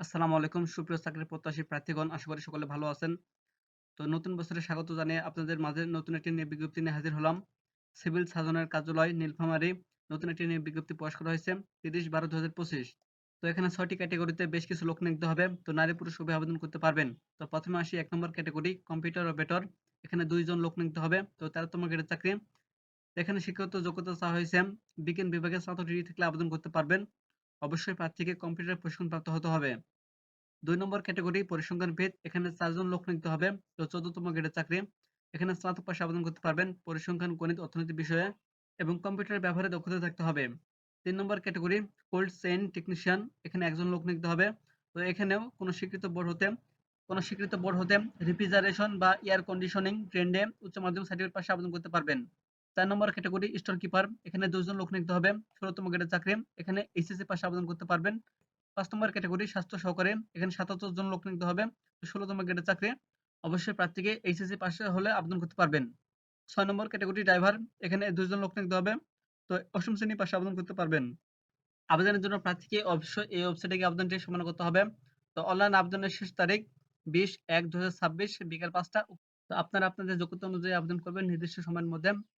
আসসালামু আলাইকুম। সুপ্রিয় চাকরির প্রত্যাশী প্রার্থীগণ, আশা করি সকলে ভালো আছেন। তো নতুন বছরে স্বাগত জানিয়ে আপনাদের মাঝে নতুন একটি নিয়োগ বিজ্ঞপ্তি নিয়ে হাজির হলাম। সিভিল সার্জনের কার্যালয়, নীলফামারী, নতুন একটি নিয়োগ বিজ্ঞপ্তি প্রকাশ করা হয়েছে তিরিশ বারো দু হাজার পঁচিশ। তো এখানে ছয়টি ক্যাটাগরিতে বেশ কিছু লোক নিয়োগ হবে। তো নারী পুরুষ উভয় আবেদন করতে পারবেন। তো প্রথমে আসি এক নম্বর ক্যাটাগরি, কম্পিউটার অপারেটর। এখানে দুইজন লোক নিয়োগ হবে। তো তেরোতম গ্রেডের চাকরি। এখানে শিক্ষাগত যোগ্যতা চাওয়া হয়েছে। বিজ্ঞান বিভাগে স্নাতক ডিগ্রি থাকলে আবেদন করতে পারবেন। অবশ্যই প্রার্থীকে কম্পিউটার প্রশিক্ষণ প্রাপ্ত হতে হবে। দুই নম্বর ক্যাটাগরি পরিসংখ্যান ভিত এখানে চারজন লোক নিতে হবে তো চোদ্দতম গ্রেডের চাকরি। এখানে স্নাতক পাশে আবেদন করতে পারবেন পরিসংখ্যান, গণিত, অর্থনীতি বিষয়ে এবং কম্পিউটার ব্যবহারে দক্ষতা থাকতে হবে। তিন নম্বর ক্যাটাগরি কোল্ড চেইন টেকনিশিয়ান, এখানে একজন লোক নিতে হবে তো এখানেও কোনো স্বীকৃত বোর্ড হতে, কোনো স্বীকৃত বোর্ড হতে রেফ্রিজারেশন বা এয়ার কন্ডিশনিং ট্রেন্ডে উচ্চ মাধ্যমিক সার্টিফিকেট পাশে আবেদন করতে পারবেন। চার নম্বর ক্যাটাগরি স্টোর কিপার এখানে দুজন লোক নিতে হবে। ষোলোতম গ্রেডের চাকরি, এখানে এইচএসসি পাশে আবেদন করতে পারবেন। পাঁচ নম্বর ক্যাটাগরি স্বাস্থ্য সহকারী, এখানে সাতাত্তর জন লোক নিতে হবে। ষোলোতম গ্রেডের চাকরি, অবশ্যই প্রার্থীকে এইচএসসি পাশে হলে আবেদন করতে পারবেন। ছয় নম্বর ক্যাটাগরি ড্রাইভার এখানে দুজন লোক নিতে হবে। তো অষ্টম শ্রেণি পাশে আবেদন করতে পারবেন। আবেদনের জন্য প্রার্থীকে অবশ্যই এই ওয়েবসাইটে গিয়ে আবেদনটি সমাধান করতে হবে। তো অনলাইন আবেদনের শেষ তারিখ, বিশ এক দু বিকাল পাঁচটা। তো আপনারা আপনাদের যোগ্যতা অনুযায়ী আবেদন করবেন নির্দিষ্ট সময়ের মধ্যে।